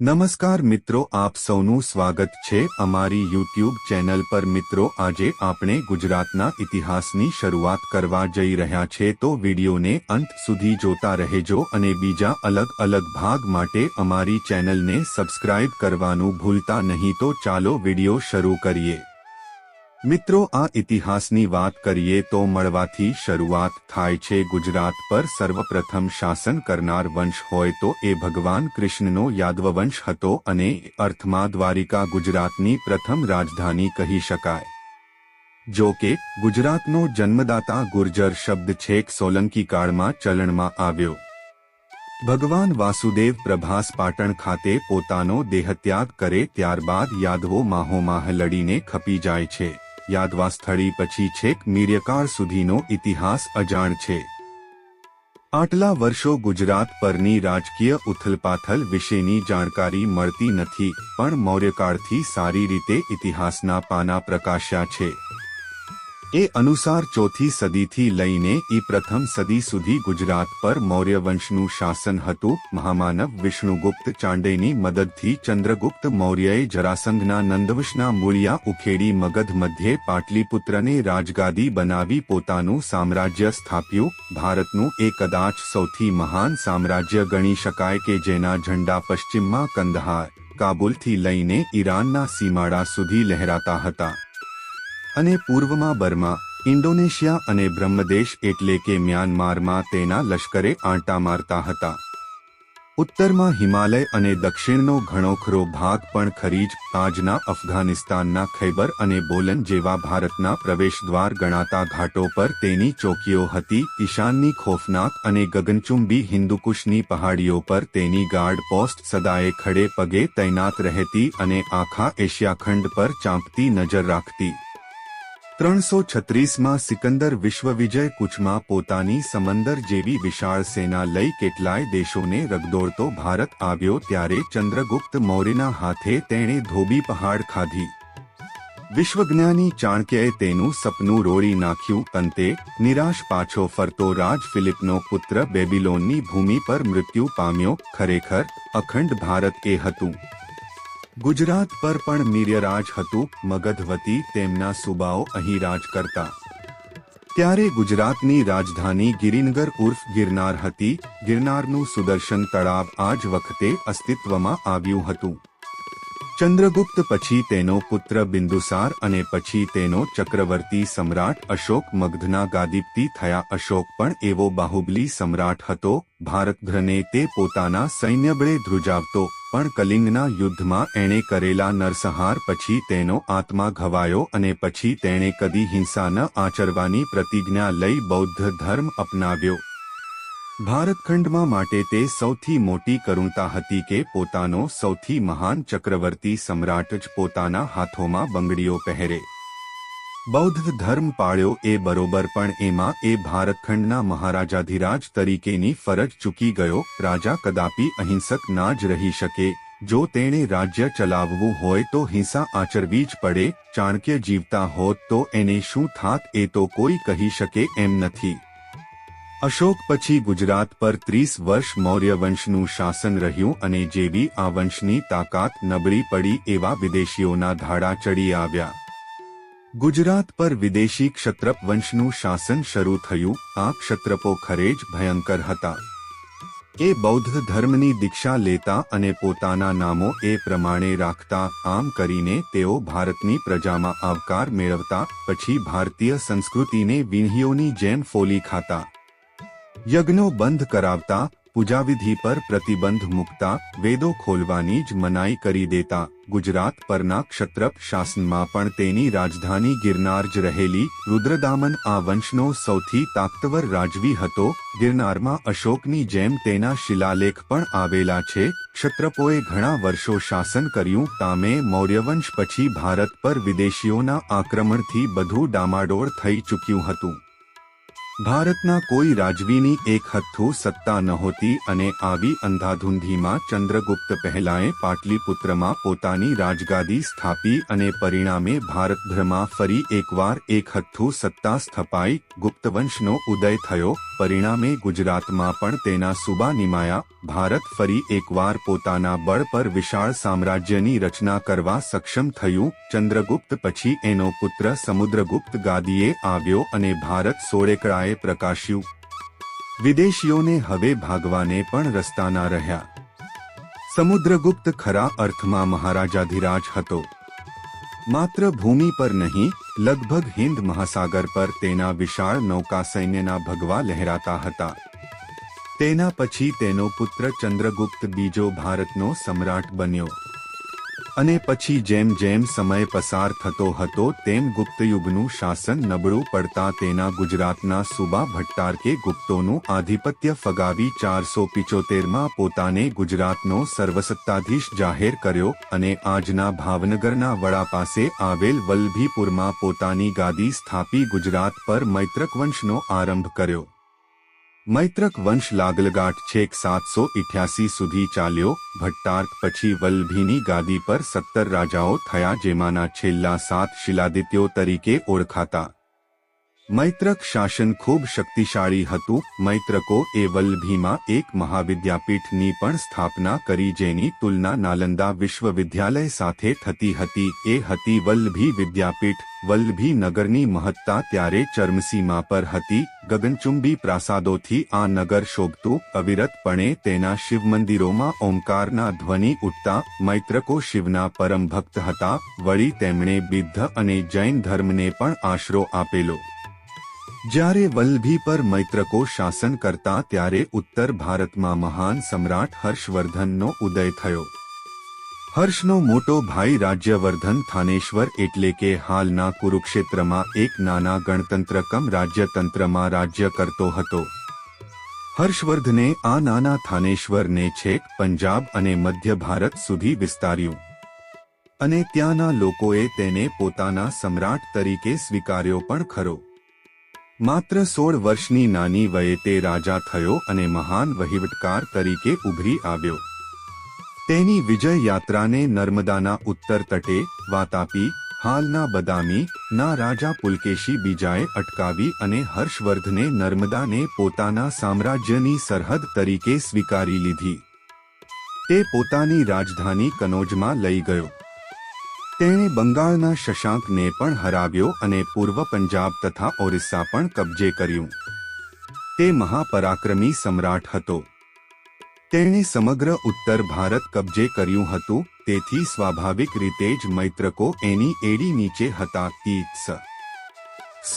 નમસ્કાર મિત્રો, આપ સૌનું સ્વાગત છે અમારી યુટ્યુબ ચેનલ પર. મિત્રો, આજે આપણે ગુજરાતના ઇતિહાસની શરૂઆત કરવા જઈ રહ્યા છે, તો વિડીયોને અંત સુધી જોતા રહેજો અને બીજા અલગ અલગ ભાગ માટે અમારી ચેનલને સબસ્ક્રાઇબ કરવાનું ભૂલતા નહીં, તો ચાલો વીડિયો શરૂ કરીએ. મિત્રો, આ ઇતિહાસની વાત કરીએ તો મળવાથી શરૂઆત થાય છે ગુજરાત પર સર્વપ્રથમ શાસન કરનાર વંશ હોય તો એ ભગવાન કૃષ્ણનો યાદવવંશ હતો અને અર્થમાં દ્વારિકા ગુજરાતની પ્રથમ રાજધાની કહી શકાય. જો કે, ગુજરાતનો જન્મદાતા ગુર્જર શબ્દ છેક સોલંકી કાળમાં ચલણમાં આવ્યો. ભગવાન વાસુદેવ પ્રભાસ પાટણ ખાતે પોતાનો દેહત્યાગ કરે ત્યારબાદ યાદવો માહોમાહ લડીને ખપી જાય છે. યાદવા સ્થળી પછી છેક મીર્યકાળ સુધીનો ઇતિહાસ અજાણ છે. આટલા વર્ષો ગુજરાત પરની રાજકીય ઉથલપાથલ વિશેની જાણકારી મળતી નથી, પણ મૌર્યકાળથી સારી રીતે ઇતિહાસના પાના પ્રકાશ્યા છે. એ અનુસાર ચોથી સદીથી લઈને ઈ પ્રથમ સદી સુધી ગુજરાત પર મૌર્ય વંશનું શાસન હતું. મહામાનવ વિષ્ણુગુપ્ત ચાંડેની મદદથી ચંદ્રગુપ્ત મૌર્યએ જરાસંઘના નંદવશના મૂળિયા ઉખેડી મગધ મધ્યે પાટલીપુત્રને રાજગાદી બનાવી પોતાનું સામ્રાજ્ય સ્થાપ્યું. ભારતનું એ કદાચ સૌથી મહાન સામ્રાજ્ય ગણી શકાય કે જેના ઝંડા પશ્ચિમમાં કંદહાર, કાબુલથી લઈને ઈરાનના સીમાડા સુધી લહેરાતા હતા. અને પૂર્વમાં બર્મા, ઇન્ડોનેશિયા અને બ્રહ્મદેશ એટલે કે મ્યાનમારમાં તેના લશ્કરે આંટા મારતા હતા. ઉત્તરમાં હિમાલય અને દક્ષિણનો ઘણોખરો ભાગ પણ ખરીજ આજના અફઘાનિસ્તાનના ખૈબર અને બોલન જેવા ભારતના પ્રવેશદ્વાર ગણાતા ઘાટો પર તેની ચોકીઓ હતી, ઈશાનની ખોફનાક અને ગગનચુંબી હિન્દુકુશની પહાડીઓ પર તેની ગાર્ડ પોસ્ટ સદાએ ખડે પગે તૈનાત રહેતી અને આખા એશિયા ખંડ પર ચાંપતી નજર રાખતી. ત્રણસો છત્રીસમાં સિકંદર વિશ્વવિજય કુચમાં પોતાની સમંદર જેવી વિશાળ સેના લઈ કેટલાય દેશોને રગદોડતો ભારત આવ્યો ત્યારે ચંદ્રગુપ્ત મૌર્યના હાથે તેણે ધોબી પહાડ ખાધી. વિશ્વજ્ઞાની ચાણક્યએ તેનું સપનું રોળી નાખ્યું, અંતે નિરાશ પાછો ફરતો રાજ ફિલિપનો પુત્ર બેબીલોનની ભૂમિ પર મૃત્યુ પામ્યો. ખરેખર અખંડ ભારત એ હતું. ગુજરાત પર પણ મીર્યરાજ હતું, મગધવતી તેમના સુબાઓ અહીં રાજ કરતા. ત્યારે ગુજરાતની રાજધાની ગિરિનગર ઉર્ફ ગિરનાર હતી, ગિરનારનું સુદર્શન તળાવ આજ વખતે અસ્તિત્વમાં આવ્યું હતું. ચંદ્રગુપ્ત પછી તેનો પુત્ર બિંદુસાર અને પછી તેનો ચક્રવર્તી સમ્રાટ અશોક મગધના ગાદીપતિ થયા. અશોક પણ એવો બાહુબલી સમ્રાટ હતો ભારતભ્રને તે પોતાના સૈન્યબળે ધ્રુજાવતો. પણ કલિંગના યુદ્ધમાં એણે કરેલા નરસંહાર પછી તેનો આત્મા ઘવાયો અને પછી તેણે કદી હિંસા ન આચરવાની પ્રતિજ્ઞા લઈ બૌદ્ધ ધર્મ અપનાવ્યો. ભારતખંડમાં માટે તે સૌથી મોટી કરુણતા હતી કે પોતાનો સૌથી મહાન ચક્રવર્તી સમ્રાટ જ પોતાના હાથોમાં બંગડીઓ પહેરે. બૌદ્ધ ધર્મ પાળ્યો એ બરોબર પણ એમાં એ ભારતખંડના મહારાજાધિરાજ તરીકેની ફરજ ચૂકી ગયો. રાજા કદાપી અહિંસક ના જ રહી શકે. જો તેણે રાજ્ય ચલાવવું હોય તો હિંસા આચરવી જ પડે. ચાણક્ય જીવતા હોત તો એને શું થાત એ તો કોઈ કહી શકે એમ નથી. અશોક પછી ગુજરાત પર ત્રીસ વર્ષ મૌર્ય વંશનું શાસન રહ્યું અને જેવી આ વંશની તાકાત નબળી પડી એવા વિદેશીઓના ધાડા ચડી આવ્યા. ગુજરાત પર વિદેશી ક્ષત્રપ વંશનું શાસન શરૂ થયું. આ ક્ષત્રપો ખરે જ ભયંકર હતા. એ બૌદ્ધ ધર્મની દીક્ષા લેતા અને પોતાના નામો એ પ્રમાણે રાખતા, આમ કરીને તેઓ ભારતની પ્રજામાં આવકાર મેળવતા, પછી ભારતીય સંસ્કૃતિને વિંહીઓની જેમ ફોલી ખાતા. યજ્ઞો બંધ કરાવતા પૂજાવિધિ પર પ્રતિબંધ મૂકતા વેદો ખોલવાની જ મનાઈ કરી દેતા. ગુજરાત પરના ક્ષત્રપ શાસનમાં પણ તેની રાજધાની ગિરનાર જ રહેલી રુદ્રદામન આ વંશનો સૌથી તાકતવર રાજવી હતો. ગિરનારમાં અશોકની જેમ તેના શિલાલેખ પણ આવેલા છે. ક્ષત્રપોએ ઘણા વર્ષો શાસન કર્યું. તામે મૌર્યવંશ પછી ભારત પર વિદેશીઓના આક્રમણથી બધું ડામાડોળ થઈ ચૂક્યું હતું. ભારતના કોઈ રાજવીની એક હથ્થુ સત્તા નહોતી અને આવી અંધાધૂંધીમાં ચંદ્રગુપ્ત પહેલાએ પાટલીપુત્રમાં પોતાની રાજગાદી સ્થાપી અને પરિણામે ભારતભરમાં ફરી એકવાર એક હથ્થુ સત્તા સ્થપાઈ ગુપ્તવંશનો ઉદય થયો. પરિણામે ગુજરાતમાં પણ તેના સુબા નિમાયા. ભારત ફરી એકવાર પોતાના બળ પર વિશાળ સામ્રાજ્યની રચના કરવા સક્ષમ થયું. ચંદ્રગુપ્ત પછી એનો પુત્ર સમુદ્રગુપ્ત ગાદીએ આવ્યો અને ભારત સોળેકળાએ પ્રકાશ્યું. વિદેશીઓને હવે ભાગવાને પણ રસ્તા ના રહ્યા. સમુદ્રગુપ્ત ખરા અર્થમાં મહારાજાધિરાજ હતો. માત્ર ભૂમિ પર નહીં, લગભગ હિન્દ મહાસાગર પર તેના વિશાળ નૌકા સૈન્યના ભગવા લહેરાતા હતા. તેના પછી તેનો પુત્ર ચંદ્રગુપ્ત બીજો ભારતનો સમ્રાટ બન્યો. અને પછી જેમ જેમ સમય પસાર થતો હતો તેમ ગુપ્તયુગનું શાસન નબળું પડતા તેના ગુજરાતના સુબા ભટ્ટારકે ગુપ્તોનું આધિપત્ય ફગાવી ચારસો પિચોતેરમાં પોતાને ગુજરાતનો સર્વસત્તાધીશ જાહેર કર્યો અને આજના ભાવનગરના વડા પાસે આવેલ વલ્લભીપુરમાં પોતાની ગાદી સ્થાપી ગુજરાત પર મૈત્રક વંશનો આરંભ કર્યો. મૈત્રક વંશ લાગલગાટ છેક સાતસો ઇઠ્યાસી સુધી ચાલ્યો ભટ્ટાર્ક પછી વલ્લભીની ગાદી પર સત્તર રાજાઓ થયા જેમાંના છેલ્લા સાત શિલાદિત્યો તરીકે ઓળખાતા મૈત્રક શાસન ખૂબ શક્તિશાળી હતું. મૈત્રકો એ વલ્લભીમાં એક મહાવિદ્યાપીઠની પણ સ્થાપના કરી જેની તુલના નાલંદા વિશ્વવિદ્યાલય સાથે થતી હતી. એ હતી વલ્લભી વિદ્યાપીઠ. વલ્લભી નગરની મહત્તા ત્યારે ચર્મસીમા પર હતી. ગગનચુંબી પ્રાસાદોથી આ નગર શોભતું. અવિરતપણે તેના શિવ મંદિરોમાં ઓમકારના ધ્વનિ ઉઠતા. મૈત્રકો શિવના પરમ ભક્ત હતા. વળી તેમણે બિદ્ધ અને જૈન ધર્મને પણ આશરો આપેલો. જ્યારે વલ્લભી પર મૈત્રકો શાસન કરતા ત્યારે ઉત્તર ભારતમાં મહાન સમ્રાટ હર્ષવર્ધનનો ઉદય થયો. હર્ષનો મોટો ભાઈ રાજ્યવર્ધન થાનેશ્વર એટલે કે હાલના કુરુક્ષેત્રમાં એક નાના ગણતંત્રકમ રાજ્યતંત્રમાં રાજ્ય કરતો હતો. હર્ષવર્ધને આ નાના થાનેશ્વરને છેક પંજાબ અને મધ્ય ભારત સુધી વિસ્તાર્યું. અને ત્યાંના લોકોએ તેને પોતાના સમ્રાટ તરીકે સ્વીકાર્યો પણ ખરો. માત્ર સોળ વર્ષની નાની વયે તે રાજા થયો અને મહાન વહીવટકાર તરીકે ઉભરી આવ્યો. તેની વિજય યાત્રાને નર્મદાના ઉત્તર તટે, વાતાપી, હાલના બદામી, ના રાજા પુલકેશી બીજાએ અટકાવી અને હર્ષવર્ધને નર્મદાને પોતાના સામ્રાજ્યની સરહદ તરીકે સ્વીકારી લીધી. તે પોતાની રાજધાની કનોજમાં લઈ ગયો. તેણે બંગાળના શશાંકને પણ હરાવ્યો અને પૂર્વ પંજાબ તથા ઓરિસ્સા પણ કબજે કર્યું. તે મહાપરાક્રમી સમ્રાટ હતો. તેણે સમગ્ર ઉત્તર ભારત કબજે કર્યું હતું, તેથી સ્વાભાવિક રીતે જ મૈત્રકો એની એડી નીચે હતા. તીત્સ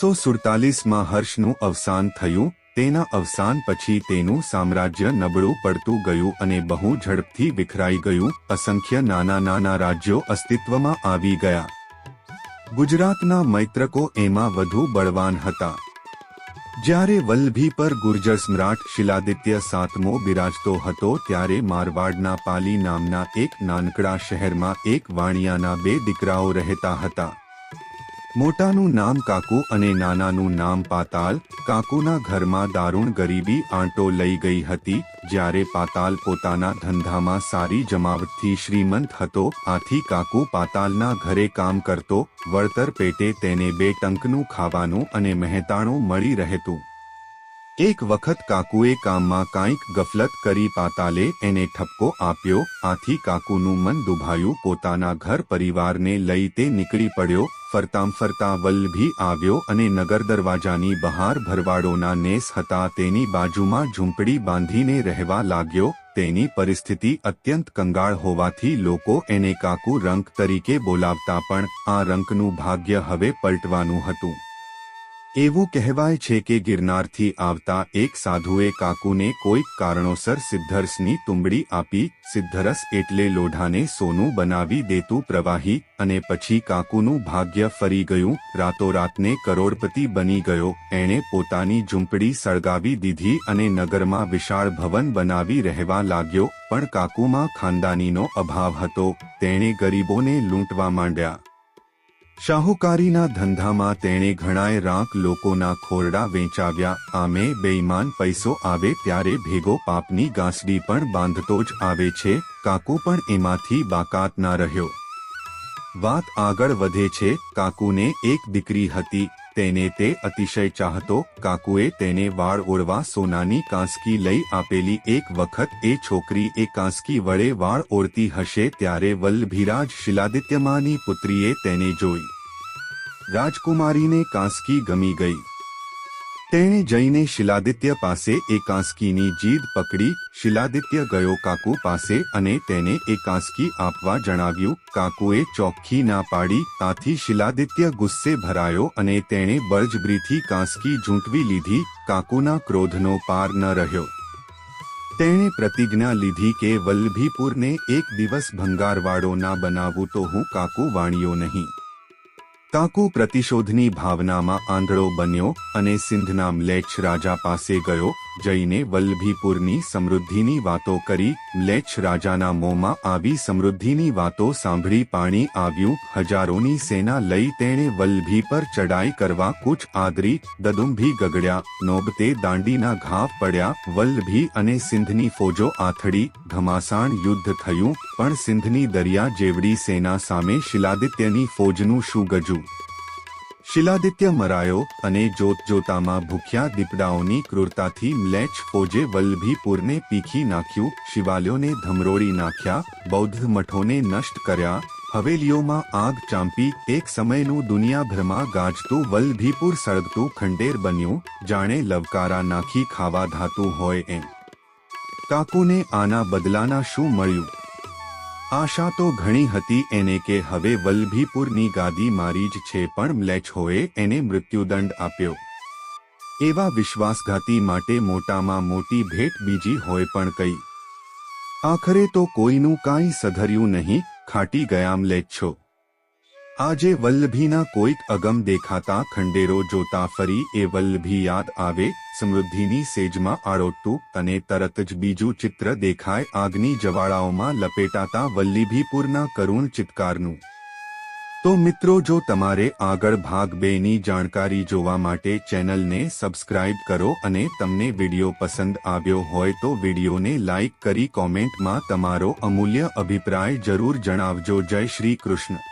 સો સુડતાલીસમાં હર્ષનું અવસાન થયું તેના અવસાન પછી તેનું સામ્રાજ્ય નબળું પડતું ગયું અને બહુ ઝડપથી વિખરાઈ ગયું. અસંખ્ય નાના નાના રાજ્યો અસ્તિત્વમાં આવી ગયા. ગુજરાતના મૈત્રકો એમાં વધુ બળવાન હતા. જ્યારે વલ્લભી પર ગુર્જર સમ્રાટ શિલાદિત્ય સાતમો બિરાજતો હતો ત્યારે મારવાડના પાલી નામના એક નાનકડા શહેરમાં એક વાણિયાના બે દીકરાઓ રહેતા હતા. મોટાનું નામ કાકુ અને નાનાનું નામ પાતાલ, કાકુના ઘરમાં દારૂણ ગરીબી આંટો લઈ ગઈ હતી, જ્યારે પાતાલ પોતાના ધંધામાં સારી જમાવટથી શ્રીમંત હતો, આથી કાકુ પાતાલના ઘરે કામ કરતો, વળતર પેટે તેને બે ટંકનું ખાવાનું અને મહેતાણું મળી રહેતું. એક વખત કાકુએ કામમાં કાંઈક ગફલત કરી પાતાલે એને ઠપકો આપ્યો, આથી કાકુનું મન દુભાયું, પોતાના ઘર પરિવારને લઈ તે નીકળી પડ્યો ફરતામ ફરતા વલ્લભી આવ્યો અને નગર દરવાજાની બહાર ભરવાડોના નેસ હતા, તેની બાજુમાં ઝૂંપડી બાંધીને રહેવા લાગ્યો, તેની પરિસ્થિતિ અત્યંત કંગાળ હોવાથી લોકો એને કાકુ રંક તરીકે બોલાવતા પણ આ રંકનું ભાગ્ય હવે પલટવાનું હતું. એવું કહેવાય છે કે ગિરનારથી આવતા એક સાધુએ કાકુને કોઈક કારણોસર સિદ્ધરસની તુંબડી આપી, સિદ્ધરસ એટલે લોઢાને સોનું બનાવી દેતું પ્રવાહી, અને પછી કાકુનું ભાગ્ય ફરી ગયું, રાતોરાતને કરોડપતિ બની ગયો, એણે પોતાની ઝૂંપડી સળગાવી દીધી અને નગરમાં વિશાળ ભવન બનાવી રહેવા લાગ્યો, પણ કાકુમાં ખાનદાનીનો અભાવ હતો, તેણે ગરીબોને લૂંટવા માંડ્યા. શાહુકારીના ધંધામાં તેણે ઘણાય રાંક લોકોના ખોરડા વેચાવ્યા. આમે બેઈમાન પૈસો આવે ત્યારે ભેગો પાપની ગાંસડી પણ બાંધતો જ આવે છે. કાકુ પણ એમાંથી બાકાત ના રહ્યો. વાત આગળ વધે છે. કાકુને એક દીકરી હતી. તેને તે અતિશય ચાહતો. કાકુએ તેને વાળ ઓળવા સોનાની કાંસકી લઈ આપેલી એક વખત એ છોકરી એ કાંસકી વડે વાળ ઓળતી હશે ત્યારે વલ્લભીરાજ શિલાદિત્યમાની પુત્રીએ તેને જોઈ. રાજકુમારીને કાંસકી ગમી ગઈ. તેણે જઈને શિલાદિત્ય પાસે એ કાંસકીની જીદ પકડી. શિલાદિત્ય ગયો કાકુ પાસે અને તેને એ કાંસકી આપવા જણાવ્યું, કાકુએ ચોખ્ખી ના પાડી આથી શિલાદિત્ય ગુસ્સે ભરાયો અને તેણે બળજબરીથી કાંસકી ઝૂંટવી લીધી. કાકુના ક્રોધનો પાર ન રહ્યો. તેણે પ્રતિજ્ઞા લીધી કે વલ્લભીપુરને એક દિવસ ભંગારવાળો ના બનાવું તો હું કાકુ વાણિયો નહીં. કાકુ પ્રતિશોધની ભાવનામાં આંધળો બન્યો અને સિંધના મ્લેચ્છ રાજા પાસે ગયો જઈને વલ્લભીપુરની સમૃદ્ધિની વાતો કરી લેચ રાજાના મોંમાં આવી સમૃદ્ધિની વાતો સાંભળી પાણી આવ્યું, હજારોની સેના લઈ તેણે વલ્લભી પર ચડાઈ કરવા કુચ આદરી, દદુંભી ગગડ્યા, નોબતે દાંડીના ઘાવ પડ્યા, વલ્લભી અને સિંધની ફોજો આથડી, ઘમાસાણ યુદ્ધ થયું, પણ સિંધની દરિયા જેવડી સેના સામે શિલાદિત્યની ફોજનું શું ગજું? શિલાદિત્ય મરાયો અને જોત જોતામાં ભૂખ્યા દીપડાઓની ક્રૂરતાથી મ્લેચ ફોજે વલ્લભીપુરને પીખી નાખ્યું. શિવાલયોને ધમરોળી નાખ્યા, બૌદ્ધ મઠોને નષ્ટ કર્યા. હવેલીઓમાં આગ ચાંપી, એક સમયનું દુનિયાભરમાં ગાજતું વલ્લભીપુર સળગતું ખંડેર બન્યું. જાણે લવકારા નાખી ખાવા ધાતું હોય એમ. કાકુને આના બદલાના શું મળ્યું? આશા તો ઘણી હતી એને કે હવે વલ્લભીપુરની ગાદી મારી જ છે પણ મ્લેચ્છોએ એને મૃત્યુદંડ આપ્યો. એવા વિશ્વાસઘાતી માટે મોટામાં મોટી ભેટ બીજી હોય પણ કઈ. આખરે તો કોઈનું કાંઈ સધર્યું નહીં, ખાટી ગયા મ્લેચ્છો. આજે વલ્લભીના કોઈક અગમ દેખાતા ખંડેરો જોતા ફરી એ વલ્લભી યાદ આવે સમૃદ્ધિની સેજમાં આળોટતું અને તરત જ બીજું ચિત્ર દેખાય આગની જવાળાઓમાં લપેટાતા વલ્લભીપુરના કરુણ ચિત્કારનું તો મિત્રો જો તમારે આગળ ભાગ બેની જાણકારી જોવા માટે ચેનલને સબસ્ક્રાઇબ કરો અને તમને વિડિયો પસંદ આવ્યો હોય તો વિડિયોને લાઇક કરી કોમેન્ટમાં તમારો અમૂલ્ય અભિપ્રાય જરૂર જણાવજો જય શ્રી કૃષ્ણ